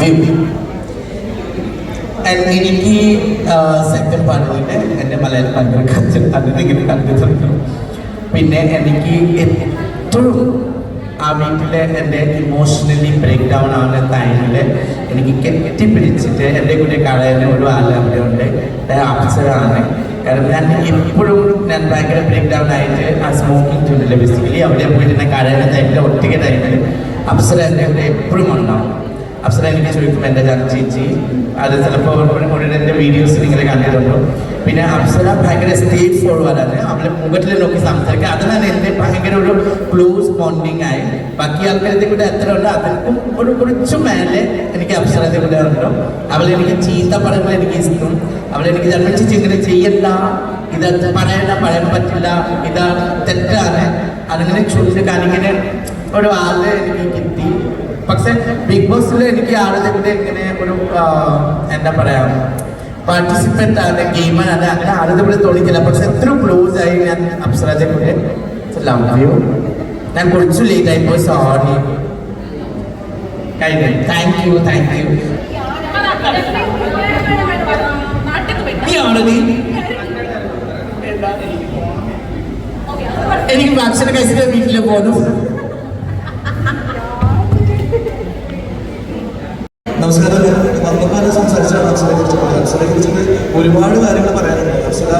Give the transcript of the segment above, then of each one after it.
View And എനിക്ക് second പാർട്ടിന്റെ എന്റെ മലയാളം ഭയങ്കര കച്ചൽ അതിങ്ങനെ കണ്ടിട്ടുണ്ട് പിന്നെ എനിക്ക് എപ്പോഴും ആ വീട്ടിലെ എന്റെ ഇമോഷണലി ബ്രേക്ക് ഡൗൺ ആവുന്ന ടൈമിൽ എനിക്ക് കെട്ടിപ്പിടിച്ചിട്ട് എന്റെ കൂടെ കളയുന്ന ഒരു ആൾ അവിടെ ഉണ്ട് അപ്സരാണ് കാരണം ഞാൻ എപ്പോഴും ഞാൻ ഭയങ്കര ബ്രേക്ക് ഡൗൺ ആയിട്ട് ആ സ്മോക്കിംഗ് ട്യൂണില്ല ബേസിക്കലി അവിടെ പോയിട്ട് ഞാൻ കളയുന്ന ടൈമിൽ ഒറ്റയ്ക്ക് ടൈമിൽ അപ്സര എന്റെ കൂടെ എപ്പോഴും ഉണ്ടാവും. അപ്സര എനിക്ക് ചോദിക്കും എന്റെ ചേച്ചി? അത് ചിലപ്പോൾ എന്റെ വീഡിയോസ് നിങ്ങൾ കണ്ടിട്ടുണ്ടോ പിന്നെ അപ്സര ഭയങ്കര സ്റ്റേറ്റ് ഫോർവേഡാണ് അവളെ മുഖത്തിൽ നോക്കി സംസാരിക്കുക. അതിനാണ് എന്റെ ഭയങ്കര ഒരു ക്ലോസ് ബോണ്ടിങ് ആയി. ബാക്കി ആൾക്കാരുടെ കൂടെ എത്ര ഉണ്ട് അതിനും ഒരു കുറച്ചു മേലെ എനിക്ക് അപ്സരത്തെ കൂടെ ഉണ്ടോ. അവളെനിക്ക് ചീത്ത പറയുമ്പോൾ എനിക്ക് ഇഷ്ടം. അവളെനിക്ക് എനിക്ക് ജന്മിച്ച് ഇങ്ങനെ ചെയ്യണ്ട. ഇത് പറയണ്ട പറയാൻ പറ്റില്ല. ഇത് തെറ്റാണ്. അതിങ്ങനെ ചൂണ്ടിക്കാണിങ്ങനെ ഒരു ആൾ എനിക്ക് പക്ഷെ ബിഗ് ബോസിൽ എനിക്ക് ആളുകളുടെ ഇങ്ങനെ ഒരു എന്താ പറയാ പാർട്ടിസിപ്പന്റ് ആണ് ഗെയിമർ ആണ് അങ്ങനെ ആളുകളെ തോന്നിക്കില്ല പക്ഷെ എത്ര ക്ലോസ് ആയി ഞാൻ അപ്സരാജെ കൂടെ ലവ് ഞാൻ കുറച്ച് ലേറ്റ് ആയി പോയി സോറി കഴിഞ്ഞു. താങ്ക് യു താങ്ക് യു നീ ആണോ നീ. എനിക്ക് ഭക്ഷണം കഴിച്ചിട്ട് വീട്ടിൽ പോകണം വന്നപ്പാട് സംസാരിച്ചാണ് അപ്സരയെ കുറിച്ച് പറയുന്നത്. അപ്സരയെ കുറിച്ചിട്ട് ഒരുപാട് കാര്യങ്ങൾ പറയാനുണ്ട് അപ്സര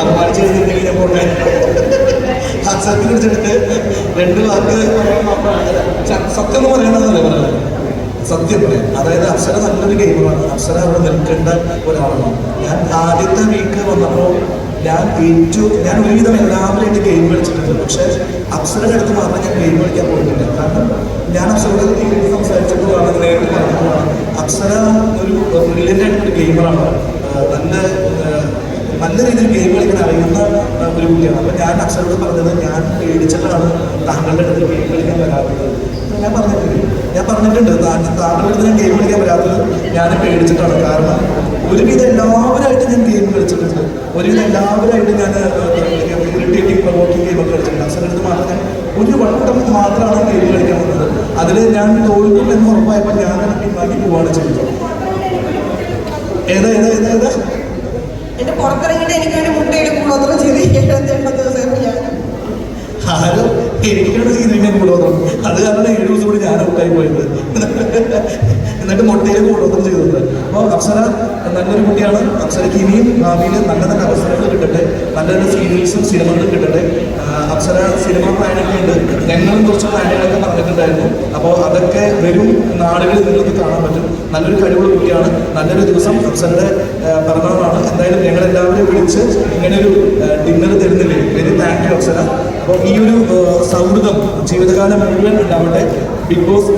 അമ്പാടി രണ്ട് വാക്ക് സത്യം എന്ന് പറയണമെന്നല്ലേ പറയുന്നത്? സത്യം പറയാം അതായത് അപ്സര നല്ലൊരു ഗെയിമറാണ്. അപ്സര അവിടെ നിൽക്കേണ്ട ഒരാളാണ്. ഞാൻ ആദ്യത്തെ വീക്ക് വന്നപ്പോൾ ഞാൻ ഏറ്റവും ഞാൻ ഒരുവിധം എല്ലാവരും ഗെയിം പക്ഷേ അപ്സരയുടെ അടുത്ത് മാത്രം ഞാൻ ഗെയിം കളിക്കാൻ പോയിട്ടില്ല കാരണം ഞാൻ അപ്സരയുടെ നേരിട്ട് സംസാരിച്ചപ്പോഴാണ് നേരിട്ട് പറഞ്ഞപ്പോഴാണ് അപ്സര ഒരു ബ്രില്യന്റ് ആയിട്ടുള്ള ഗെയിമറാണ് നല്ല നല്ല രീതിയിൽ ഗെയിം കളിക്കാൻ അറിയുന്ന ഒരു കുട്ടിയാണ്. അപ്പം ഞാൻ അക്ഷരോട് പറഞ്ഞത് ഞാൻ പേടിച്ചിട്ടാണ് താങ്കളുടെ അടുത്ത് ഗെയിം കളിക്കാൻ വരാറുള്ളത് ഞാൻ പറഞ്ഞിട്ടുണ്ട്. ഞാൻ പറഞ്ഞിട്ടുണ്ട് താങ്കളുടെ അടുത്ത് ഞാൻ ഗെയിം കളിക്കാൻ വരാത്തത് ഞാൻ പേടിച്ചിട്ടാണ്. കാരണം ഒരുവിധം എല്ലാവരായിട്ട് ഞാൻ ഗെയിം കളിച്ചിട്ടുണ്ട്. ഒരുവിധം എല്ലാവരായിട്ട് ഞാൻ ഇറിറ്റേറ്റിംഗ് ഗെയിം ഗെയിമൊക്കെ കളിച്ചിട്ടുണ്ട്. അപ്സരുടെ അടുത്ത് മാത്രം ഒരു വട്ടം മാത്രമാണ് ഗെയിം കളിക്കാൻ വന്നത്. അതിൽ ഞാൻ തോൽക്കും എന്ന് ഉറപ്പായപ്പോൾ ഞാൻ തന്നെ പിൻവാങ്ങി പോവാണ് ചെയ്തത്. ഏതാ ഏതാ ഏതാ ഏതാ? എന്റെ പുറത്തിറങ്ങിയിട്ട് എനിക്ക് വേണ്ടി മുട്ടയുടെ കൂടോത്രം ചെയ്ത് എഴുപത്തിരണ്ട് ദിവസം ഞാൻ ആരോ എനിക്കാണ് ചെയ്തിരിക്കാൻ കൂടോത്രം. അത് കാരണം ഏഴ് ദിവസം കൂടി ഞാൻ ഔട്ടായി പോയത്. എന്നിട്ട് മുട്ടയിൽ കൂടുതലും ചെയ്തത്. അപ്പോൾ അപ്സര നല്ലൊരു കുട്ടിയാണ്. അപ്സരയ്ക്ക് ഇനിയും ഭാവിയിൽ നല്ല നല്ല അവസരങ്ങൾ കിട്ടട്ടെ. നല്ല നല്ല സീരിയൽസും സിനിമകളും കിട്ടട്ടെ. അപ്സര സിനിമ പ്ലാനൊക്കെ ഉണ്ട്. ഞങ്ങളും കുറച്ച് പ്ലാനുകളൊക്കെ പറഞ്ഞിട്ടുണ്ടായിരുന്നു. അപ്പോൾ അതൊക്കെ വരും നാടുകളിൽ നിങ്ങൾക്ക് കാണാൻ പറ്റും. നല്ലൊരു കഴിവുള്ള കുട്ടിയാണ്. നല്ലൊരു ദിവസം അപ്സരയുടെ പറഞ്ഞതാണ് എന്തായാലും ഞങ്ങളെല്ലാവരും വിളിച്ച് ഇങ്ങനെ ഒരു ഡിന്നർ തരുന്നില്ലേ? വെരി. താങ്ക് യു അപ്സര അപ്പോൾ ഈ ഒരു സൗഹൃദം ജീവിതകാലം മുഴുവൻ ഉണ്ടാവട്ടെ. Big boss